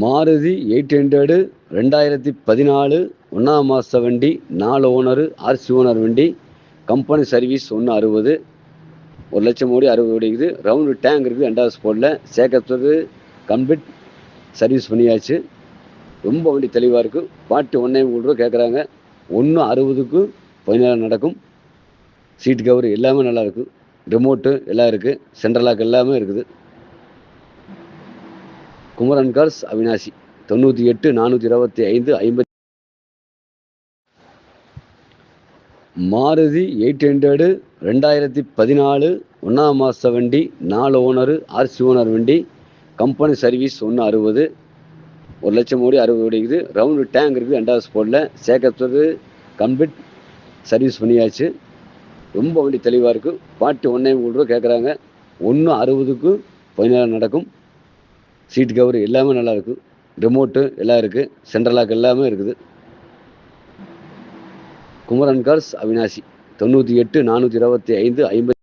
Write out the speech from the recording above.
Maruti eight hundred ரெண்டாயிரத்தி பதினாலு ஒன்றாம் மாத வண்டி நாலு ஓனரு ஆர்சி ஓனர் வண்டி கம்பெனி சர்வீஸ் ஒன்று அறுபது. ஒரு லட்சம் ஓடி அறுபது ஓடிக்குது ரவுண்டு டேங்க் இருக்குது ரெண்டாவது ஸ்போர்ட்டில் சேர்க்கறது கம்ப்ளீட் சர்வீஸ் பண்ணியாச்சு. ரொம்ப வண்டி தெளிவாக இருக்குது பாட்டு ஒன்றே மூணு ரூபா கேட்குறாங்க ஒன்று அறுபதுக்கு பதினாறு நடக்கும். சீட் கவர் எல்லாமே நல்லா இருக்குது ரிமோட்டு எல்லாம் இருக்குது சென்ட்ரல் லாக் எல்லாமே இருக்குது. குமரன் கார்ஸ் அவினாசி. தொண்ணூற்றி எட்டு நானூற்றி இருபத்தி ஐந்து ஐம்பத்தி மாருதி எயிட் ஹண்ட்ரடு ரெண்டாயிரத்தி பதினாலு ஒன்றாம் மாத வண்டி நாலு ஓனரு ஆர்சி ஓனர் வண்டி கம்பெனி சர்வீஸ் ஒன்று அறுபது. ஒரு லட்சம் கோடி அறுபது ஓடிக்குது ரவுண்டு டேங்க் இருக்குது ரெண்டாவது ஸ்போர்ட்டில் சேர்க்கறது கம்ப்ளீட் சர்வீஸ் பண்ணியாச்சு. ரொம்ப வண்டி தெளிவாக இருக்குது பாட்டு ஒன்றே மூணு ரூபா கேட்குறாங்க ஒன்று அறுபதுக்கு பதினேழு நடக்கும். சீட் கவர் எல்லாமே நல்லா இருக்குது ரிமோட்டு எல்லாம் இருக்குது சென்ட்ரல் லாக் எல்லாமே இருக்குது. குமரன் கார்ஸ் அவினாசி தொண்ணூற்றி எட்டு நானூற்றி இருபத்தி ஐந்து ஐம்பது